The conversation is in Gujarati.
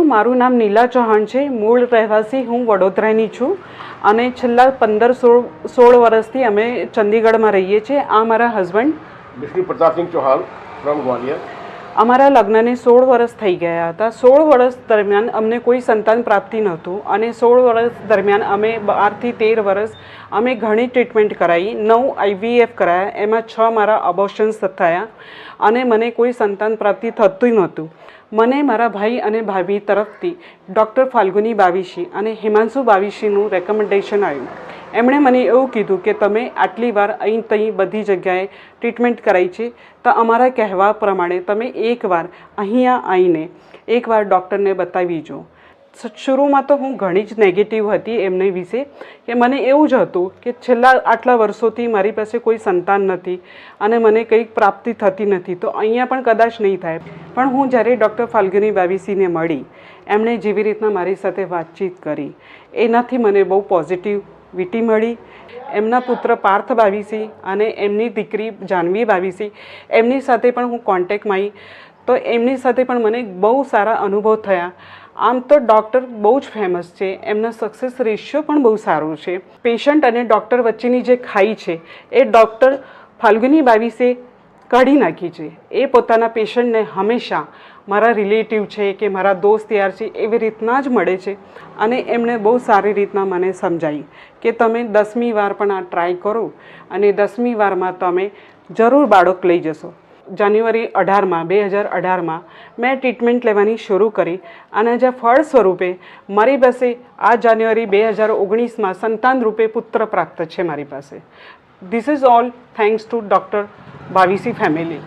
મારું નામ નીલા ચૌહાણ છે. મૂળ રહેવાસી હું વડોદરાની છું અને છેલ્લા પંદર સોળ સોળ વર્ષથી અમે ચંદીગઢમાં રહીએ છીએ. આ મારા હસબન્ડ વિષ્ણુ પ્રતાપ ચૌહાણ ફ્રોમ ગ્વાલિયર. અમારા લગ્નને સોળ વર્ષ થઈ ગયા હતા. સોળ વર્ષ દરમિયાન અમને કોઈ સંતાન પ્રાપ્તિ નહોતું અને સોળ વર્ષ દરમિયાન અમે બારથી તેર વર્ષ અમે ઘણી ટ્રીટમેન્ટ કરાવી નવ આઈવીએફ કરાયા, એમાં છ મારા અબોશન્સ થયા અને મને કોઈ સંતાન પ્રાપ્તિ થતું નહોતું. મને મારા ભાઈ અને ભાભી તરફથી ડૉક્ટર ફાલ્ગુની બાવીશી અને હિમાંશુ બાવીશીનું રેકમેન્ડેશન આવ્યું. એમણે મને એવું કીધું કે તમે આટલી વાર અહીં તહીં બધી જગ્યાએ ટ્રીટમેન્ટ કરાઈ છે, તો અમારા કહેવા પ્રમાણે તમે એકવાર અહીંયા આવીને એકવાર ડૉક્ટરને બતાવી જો. શરૂમાં તો હું ઘણી જ નેગેટિવ હતી એમને વિશે કે મને એવું જ હતું કે છેલ્લા આટલા વર્ષોથી મારી પાસે કોઈ સંતાન નથી અને મને કંઈક પ્રાપ્તિ થતી નથી. તો અહીંયા પણ કદાચ નહીં થાય. પણ હું જ્યારે ડૉક્ટર ફાલ્ગુની બાવીસીને મળી, એમણે જેવી રીતના મારી સાથે વાતચીત કરી. એનાથી મને બહુ પોઝિટિવિટી મળી. એમના પુત્ર પાર્થ બાવીસી અને એમની દીકરી જાનવી બાવીસી એમની સાથે પણ હું કોન્ટેક્ટમાં આવી તો એમની સાથે પણ મને બહુ સારા અનુભવ થયા. આમ તો ડૉક્ટર બહુ જ ફેમસ છે. એમના સક્સેસ રેશિયો પણ બહુ સારું છે. પેશન્ટ અને ડૉક્ટર વચ્ચેની જે ખાઈ છે, એ ડૉક્ટર ફાલ્ગુની બાવીસે કાઢી નાખી છે. એ પોતાના પેશન્ટને હંમેશા મારા રિલેટિવ છે કે મારા દોસ્ત યાર છે, એવી રીતના જ મળે છે. અને એમણે બહુ સારી રીતના મને સમજાવી કે તમે દસમી વાર પણ આ ટ્રાય કરો અને દસમી વારમાં તમે જરૂર બાળક લઈ જશો. જાન્યુઆરી અઢારમાં, બે હજાર અઢારમાં મેં ટ્રીટમેન્ટ લેવાની શરૂ કરી અને જે ફળ સ્વરૂપે મારી પાસે આ જાન્યુઆરી બે હજાર ઓગણીસમાં સંતાન રૂપે પુત્ર પ્રાપ્ત છે મારી પાસે. This is all thanks to doctor Bavisi family